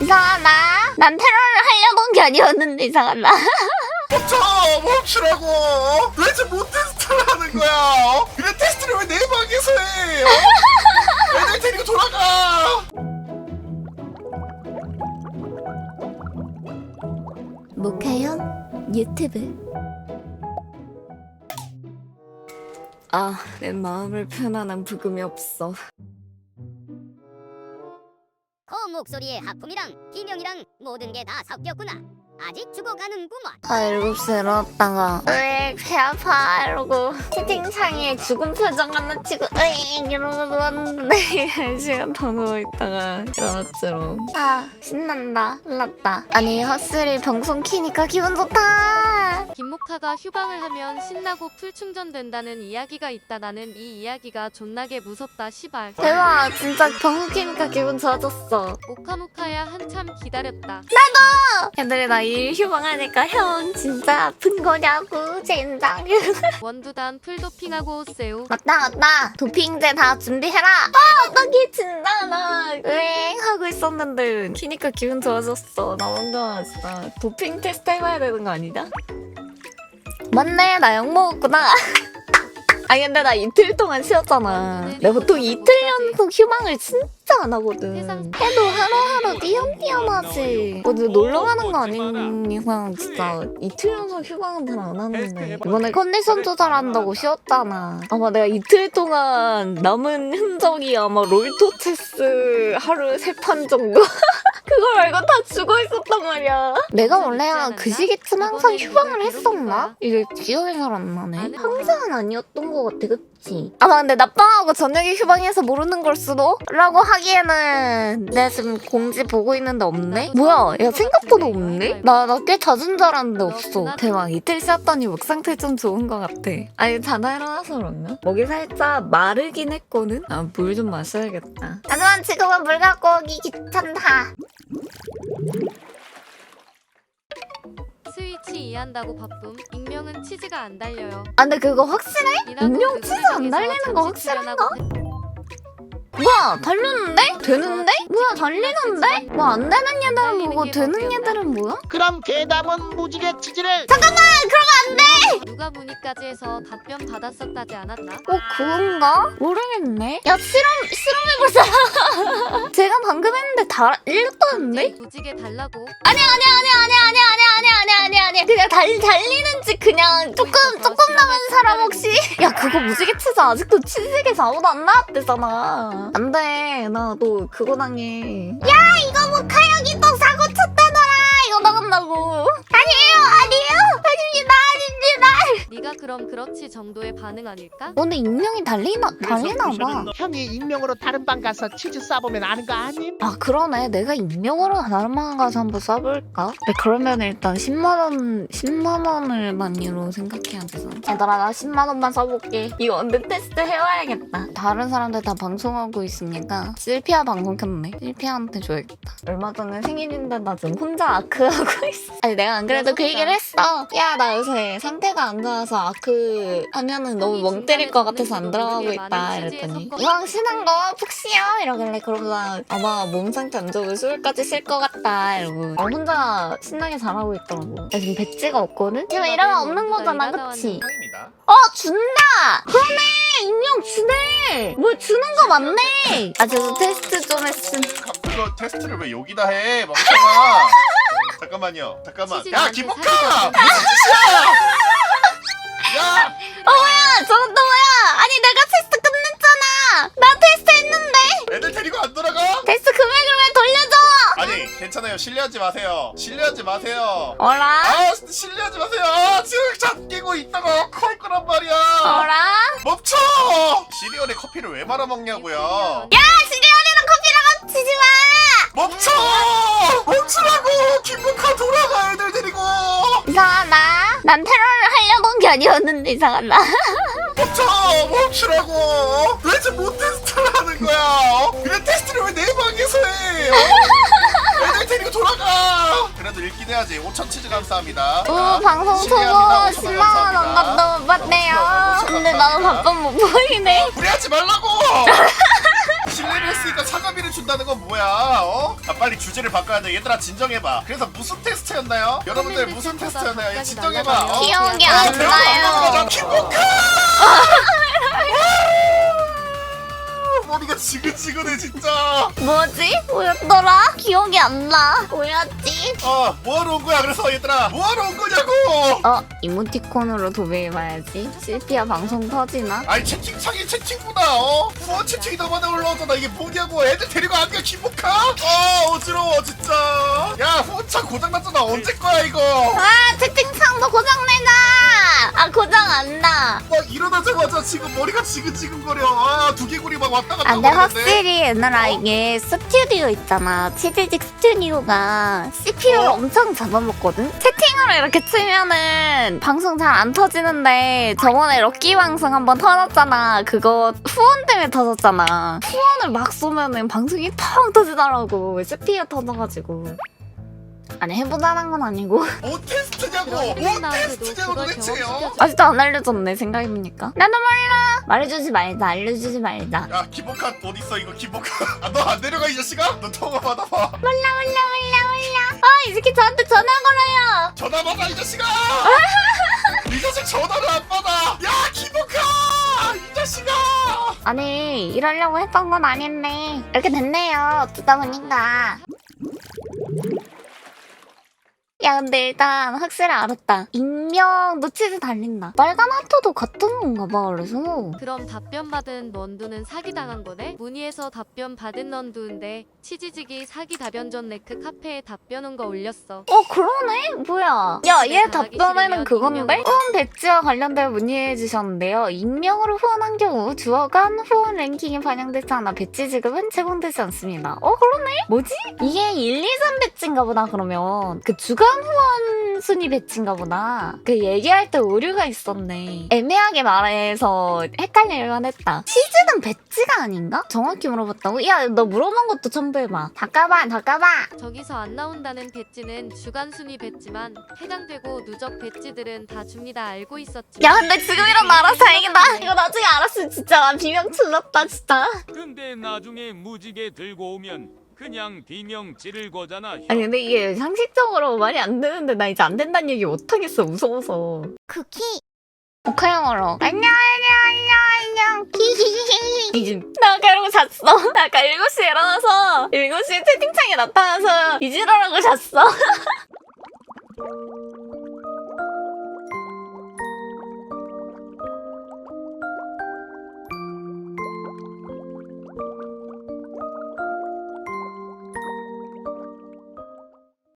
이상하다. 난 테러를 하려던 게 아니었는데 이상하다. 멈춰! 멈추라고! 도대체 뭔 테스트를 하는 거야? 어? 테스트를 왜 내 방에서 해? 어? 애들 데리고 돌아가! 목하연 유튜브. 아, 내 마음을 표현하는 부금이 없어. 그 목소리에 하품이랑 비명이랑 모든 게 다 섞였구나. 아직 죽어가는구먼. 아 일곱 시에 일어났다가 으익 배 아파 이러고 채팅창에 죽은 표정 하나 치고 으익 이러고 누웠는데 한 시간 더 누워있다가 일어났지롱. 아 신난다 흘렀다 아니 헛소리 방송 키니까 기분 좋다 김모카가 휴방을 하면 신나고 풀 충전된다는 이야기가 있다. 나는 이 이야기가 존나게 무섭다. 시발. 대박 진짜 방송 키니까 기분 좋아졌어 모카모카야 한참 기다렸다. 애들이 나일 휴방하니까 형 진짜 아픈 거냐고 젠장 원두단 풀도핑하고 오세요. 맞다 맞다 도핑제 다 준비해라 아 어떡해 진짜 나 으잉 하고 있었는데 키니까 기분 좋아졌어. 나 뭔가 진짜 도핑 테스트 해봐야 되는 거 아니냐? 맞네 나 약 먹었구나 아니 근데 나 이틀 동안 쉬었잖아. 내가 보통 이틀 연속 휴방을 진짜 안 하거든. 해도 하루하루 띄엄띄엄하지. 어디 놀러 가는 거 아닌 이상 진짜 이틀 연속 휴방은 잘안 하는데. 이번에 컨디션 조절한다고 쉬었잖아. 아마 내가 이틀 동안 남은 흔적이 아마 롤토 체스 하루 세 판 정도 그거 말고 다 죽어 있었단 말이야. 내가 원래 그 시기쯤 항상 휴방을 했었나? 이게 기억이 잘 안 나네 항상은 아니었던 것 같아 그치? 아마 근데 낮방하고 저녁에 휴방해서 모르는 걸 수도? 라고 하기에는 내가 지금 공지 보고 있는데 없네? 뭐야 야 생각보다 없네? 나 나 꽤 잦은 줄 알았는데 없어 대박 이틀 쉬었더니 목 상태 좀 좋은 것 같아. 아니 자다 일어나서 그런가? 목이 살짝 마르긴 했거든. 아 물 좀 마셔야겠다. 하지만 지금은 물 갖고 오기 귀찮다 스위치 이해한다고 바쁨. 익명은 치즈가 안 달려요. 아 근데 그거 확실해? 익명 그 치즈 안 달리는 거 확실한가? 뭐야 달렸는데? 되는데? 뭐야 달리는데? 뭐 안 되는 얘들은 뭐고 게 되는? 얘들은 뭐야? 그럼 괴담은 무지개 치즈를 누가 문의까지 해서 답변 받았었다지 않았나? 어 그건가? 모르겠네 야 실험 실험해볼 사람 제가 방금 했는데 달렸다는데? 무지개 달라고. 아니 아니 아니 아니 아니 아니 아니 아니 아니 아니 그냥 달, 달리는지 그냥 조금 조금 남은 사람 혹시 야 그거 무지개 치즈 아직도 치즈계에서 아무도 안 나왔대잖아 안 돼. 나 너 그거 당해. 야 이거 뭐또 사고 그럼 그렇지 정도의 반응 아닐까? 오늘 익명이 달리나 달리나 봐. 형이 익명으로 다른 방 가서 치즈 싸보면 아는 거 아님? 아 그러네. 내가 익명으로 다른 방 가서 한번 써볼까? 네, 그러면 일단 10만 원 10만 원을 단위로 생각해야 되잖아. 얘들아 나 10만 원만 써볼게. 이거 언제 테스트 해와야겠다. 다른 사람들 다 방송하고 있으니까 실피아 방송 켰네. 실피아한테 줘야겠다. 얼마 전에 생일인데 나 지금 혼자 아크하고 있어. 아니 내가 안 그래도 그 얘기를 했어. 야 나 요새 상태가 안 좋아서 아크 하면은 너무 멍 때릴 것 같아서 안 들어가고 있다 이랬더니 이왕 쉬는 거푹 쉬어 이러길래 그러다 아마 몸 상태 안 좋으면 술까지 쉴것 같다 이러고 어, 혼자 신나게 잘하고 있더라고 나 지금 배지가 없거든? 지금 이러면 없는 거잖아 그치? 어 준다! 그러네 익명 주네 뭐 주는 거 맞네 아 저도 테스트 좀 했음 그거 테스트를 왜 여기다 해? 멍청아. 잠깐만요. 잠깐만. 야 김복하! 무슨 짓이야! 야! 아 저건 또 뭐야 아니 내가 테스트 끝냈잖아 나 테스트 했는데 애들 데리고 안 돌아가? 테스트 금액을 왜 돌려줘 아니 괜찮아요. 실례하지 마세요. 실례하지 마세요. 어라? 아 실례하지 마세요. 아, 지금 잡끼고 있다가 컬 거란 말이야. 어라? 멈춰! 시리얼에 커피를 왜 말아 먹냐고요? 야 시리얼이랑 커피랑 합치지 마 멈춰! 멈추라고! 김복하 돌아가 애들 데리고! 이상하다 난 테러를 하려던 게 아니었는데 이상하다 멈춰! 멈추라고! 도대체 뭔 테스트를 하는 거야? 어? 그래 테스트를 왜 내 방에서 해? 어? 애들 데리고 돌아가! 그래도 읽긴 해야지. 5천 치즈 감사합니다. 오 방송 초보 실례합니다. 10만 원 안 갖다 못 받네요 근데 나는 밥밥 못 보이네 무리하지 말라고! 실례를 했으니까 사과비를 준다는 건 뭐야 어? 아 빨리 주제를 바꿔야 돼 얘들아 진정해봐 그래서 무슨 테스트였나요? 여러분들 무슨 테스트였나요? 얘 진정해봐 어? 기억이 어, 안 나요. 킹보카 머리가 지근지근해 진짜 뭐지? 뭐였더라? 기억이 안 나. 뭐였지? 어 뭐하러 온 거야 그래서 얘들아 뭐하러 온 거냐고 어, 이모티콘으로 도배해봐야지. 실피아 방송 터지나? 아니 채팅창이 채팅구나 어? 후원 채팅이 많이 올라오잖아 이게 뭐냐고 애들 데리고 안가 김복하? 어 어지러워 진짜 야 후원창 고장났잖아 언제 거야 이거 아, 채팅창도 고장내나! 아, 고장 안 나. 막 일어나자마자 지금 머리가 지근지근거려 아 두개골이 막 왔다 아, 근데 확실히 얘들아 이게 스튜디오 있잖아. 치즈직 스튜디오가 CPU를 어? 엄청 잡아먹거든? 채팅으로 이렇게 치면은 방송 잘 안 터지는데 저번에 럭키 방송 한번 터졌잖아. 그거 후원 때문에 터졌잖아. 후원을 막 쏘면은 방송이 펑 터지더라고. CPU 터져가지고 아니 해보자는 건 아니고. 뭐 테스트냐고? 뭐 테스트냐고 도대체요 경험시켜줘. 아직도 안 알려줬네 생각해보니까. 나도 몰라 말해주지 말자 알려주지 말자. 야 기복카 어딨어 이거 기복카 아, 너 안 내려가 이 자식아? 너 통화 받아봐. 몰라 몰라 몰라 몰라. 아이 새끼 저한테 전화 걸어요. 전화 받아 이 자식아! 이 자식 전화를 안 받아! 야 기복카 이 자식아! 아니 이러려고 했던 건 아닌데 이렇게 됐네요 듣다 보니까 야 근데 일단 확실히 알았다. 익명 노치즈 달린다. 빨간 하트도 같은 건가 봐 그래서. 그럼 답변 받은 넌두는 사기 당한 거네? 문의에서 답변 받은 넌두인데 치지직이 사기 답변전 네크 카페에 답변 온 거 올렸어. 어 그러네? 뭐야? 야 얘 답변에는 그건데. 후원 배지와 관련되어 문의해 주셨는데요. 익명으로 후원한 경우 주어간 후원 랭킹에 반영되지 않아 배지 지급은 제공되지 않습니다. 어 그러네? 뭐지? 이게 1, 2, 3 배지인가 보다 그러면. 그 주간 후원 순위 배지인가 보다 그 얘기할 때 오류가 있었네 애매하게 말해서 헷갈릴만 했다 치즈는 배지가 아닌가? 정확히 물어봤다고? 야 너 물어본 것도 첨부해봐 잠깐만 잠깐만 저기서 안 나온다는 배지는 주간 순위 배지만 해당되고 누적 배지들은 다 줍니다. 알고 있었지. 야 근데 지금이라도 알아서 다행이다 이거 나중에 알았으면 진짜 나 비명 질렀다 진짜 근데 나중에 무지개 들고 오면 그냥 비명 지를 거잖아. 아니 근데 이게 상식적으로 말이 안 되는데 나 이제 안 된다는 얘기 못 하겠어 무서워서. 쿠키. 오카영어로. 안녕 안녕 안녕 안녕. 히히히히 이제 나 아까 이러고 잤어. 나 아까 7시에 일어나서 7시에 채팅창에 나타나서 이지랄하고 잤어